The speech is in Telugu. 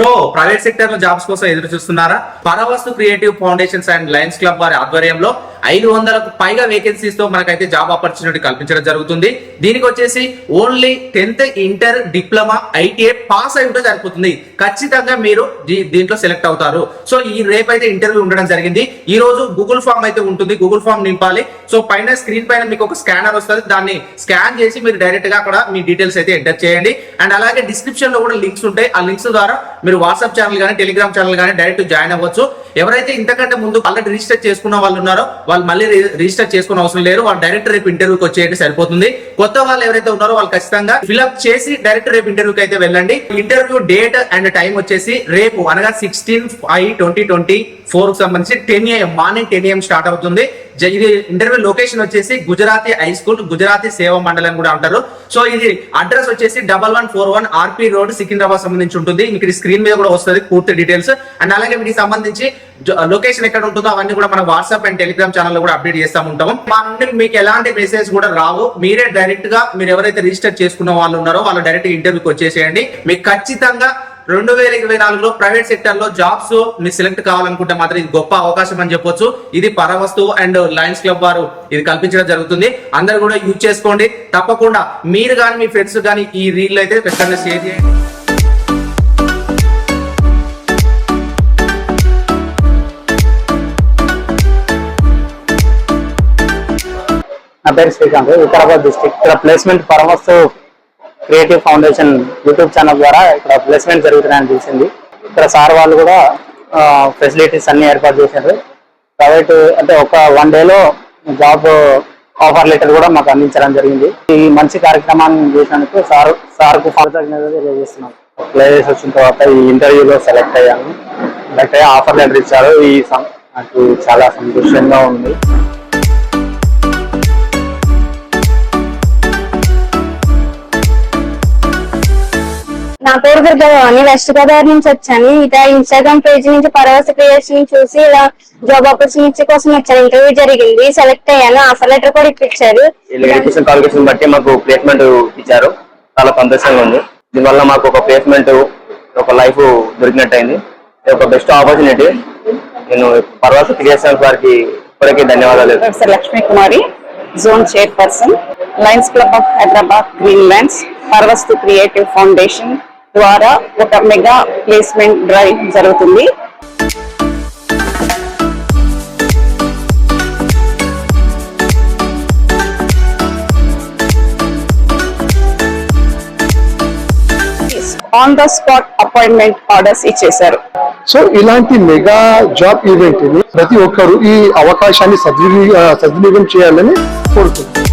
బ్రో ప్రైవేట్ సెక్టర్లో జాబ్స్ కోసం ఎదురు చూస్తున్నారా Paravastu creative foundations and Lions Club వారి ఆధ్వర్యంలో ఐదు వందలకు పైగా వేకెన్సీస్తో మనకైతే జాబ్ ఆపర్చునిటీ కల్పించడం జరుగుతుంది. దీనికి వచ్చేసి only tenth inter diploma ITI pass అయి ఉంటే సరిపోతుంది. ఖచ్చితంగా మీరు దీంట్లో సెలెక్ట్ అవుతారు. సో ఈ రేపు అయితే ఇంటర్వ్యూ ఉండడం జరిగింది. ఈ రోజు గూగుల్ ఫామ్ అయితే ఉంటుంది. గూగుల్ ఫామ్ నింపాలి. సో పైన స్క్రీన్ పైన మీకు ఒక స్కానర్ వస్తుంది. దాన్ని స్కాన్ చేసి మీరు డైరెక్ట్గా అక్కడ మీ డీటెయిల్స్ అయితే ఎంటర్ చేయండి. అండ్ అలాగే డిస్క్రిప్షన్లో కూడా లింక్స్ ఉంటాయి. ఆ లింక్స్ ద్వారా మీరు వాట్సాప్ ఛానల్ కానీ టెలిగ్రామ్ ఛానల్ కానీ డైరెక్ట్ జాయిన్ అవ్వచ్చు. ఎవరైతే ఇంతకంటే ముందు ఆల్రెడీ రిజిస్టర్ చేసుకున్న వాళ్ళు ఉన్నారో వాళ్ళు మళ్ళీ రిజిస్టర్ చేసుకున్న అవసరం లేరు వాళ్ళు డైరెక్ట్ రేపు ఇంటర్వ్యూకి వచ్చేయండి సరిపోతుంది. కొత్త వాళ్ళు ఎవరైతే ఉన్నారో వాళ్ళు ఖచ్చితంగా ఫిల్అప్ చేసి డైరెక్ట్ రేపు ఇంటర్వ్యూకి అయితే వెళ్ళండి. ఇంటర్వ్యూ డేట్ అండ్ టైం వచ్చేసి రేపు అనగా సిక్స్టీన్ ఫైవ్ ట్వంటీ ట్వంటీ ఫోర్కు సంబంధించి ten AM morning ten AM start అవుతుంది. జ- ఇది ఇంటర్వ్యూ లొకేషన్ వచ్చేసి గుజరాతీ హై స్కూల్ గుజరాతీ సేవా మండలం కూడా అంటారు. సో ఇది అడ్రస్ వచ్చేసి double one four one RP road Secunderabad సంబంధించి ఉంటుంది. మీకు స్క్రీన్ మీద కూడా వస్తుంది పూర్తి డీటెయిల్స్ అండ్ అలాగే వీటికి సంబంధించి లొకేషన్ ఎక్కడ ఉంటుందో అవన్నీ కూడా మన వాట్సాప్ అండ్ టెలిగ్రామ్ ఛానల్లో కూడా అప్డేట్ చేస్తూ ఉంటాము మా నుండి మీకు ఎలాంటి మెసేజ్ కూడా రావు. మీరే డైరెక్ట్గా మీరు ఎవరైతే రిజిస్టర్ చేసుకున్న వాళ్ళు ఉన్నారో వాళ్ళు డైరెక్ట్ ఇంటర్వ్యూకి వచ్చేసేయండి. మీకు ఖచ్చితంగా రెండు వేల ఇరవై నాలుగులో ప్రైవేట్ సెక్టర్లో జాబ్స్ మీరు సెలెక్ట్ కావాలనుకుంటే మాత్రం ఇది గొప్ప అవకాశం అని చెప్పొచ్చు. ఇది పరవస్తు అండ్ లయన్స్ క్లబ్ వారు ఇది కల్పించడం జరుగుతుంది. అందరు కూడా యూజ్ చేసుకోండి. తప్పకుండా మీరు కానీ మీ ఫ్రెండ్స్ కానీ ఈ రీల్ అయితే ఖచ్చితంగా షేర్ చేయండి. నా పేరు శ్రీకాంత్ వికారాబాద్ డిస్టిక్ ఇక్కడ placement Paravastu creative foundation YouTube channel ద్వారా ఇక్కడ ప్లేస్మెంట్ జరుగుతున్నాయని తెలిసింది. ఇక్కడ సార్ వాళ్ళు కూడా ఫెసిలిటీస్ అన్ని ఏర్పాటు చేశారు. ప్రైవేట్ అంటే ఒక వన్ డేలో జాబ్ ఆఫర్ లెటర్ కూడా మాకు అందించడం జరిగింది. ఈ మంచి కార్యక్రమాన్ని చేసినందుకు సార్ సార్కు కృతజ్ఞతలు తెలియజేస్తున్నాం. ప్లే చేసి వచ్చిన తర్వాత ఈ ఇంటర్వ్యూలో సెలెక్ట్ అయ్యాను సెలెక్ట్ అయ్యి ఆఫర్ లెటర్ ఇచ్చారు. ఈ నాకు చాలా సంతోషంగా ఉంది. నా పేరు దుర్గవాణి వెస్ట్ గోదావరి నుంచి వచ్చాను. ఇట ఇన్స్టాగ్రామ్ పేజ్ నుంచి పరవశ క్రియేషన్ చూసి ఇలా జాబ్ ఆపర్చునిటీ కోసం వచ్చాను. ఇంటర్వ్యూ జరిగింది. సెలెక్ట్ అయ్యాను. ఆఫర్ లెటర్ కూడా ఇప్పించారు. క్వాలిఫికేషన్ బట్టి మాకు ప్లేస్మెంట్ ఇచ్చారు. చాలా సంతోషంగా ఉంది. దీనివల్ల మాకు ఒక ప్లేస్మెంట్ ఒక లైఫ్ దొరికినట్టు అయింది ఇది ఒక బెస్ట్ ఆపర్చునిటీ నేను పర్వాస క్రియేషన్ వారికి ఇప్పటికీ ధన్యవాదాలు professor Lakshmi Kumari zone chairperson Lions Club of Hyderabad Green Lands Paravastu creative foundation ద్వారా ఒక మెగా ప్లేస్మెంట్ డ్రైవ్ జరుగుతుంది. On the spot appointment orders ఇచ్చేశారు. సో ఇలాంటి మెగా జాబ్ ఈవెంట్ని ప్రతి ఒక్కరు ఈ అవకాశాన్ని సద్వినియోగం చేయాలని కోరుతున్నాను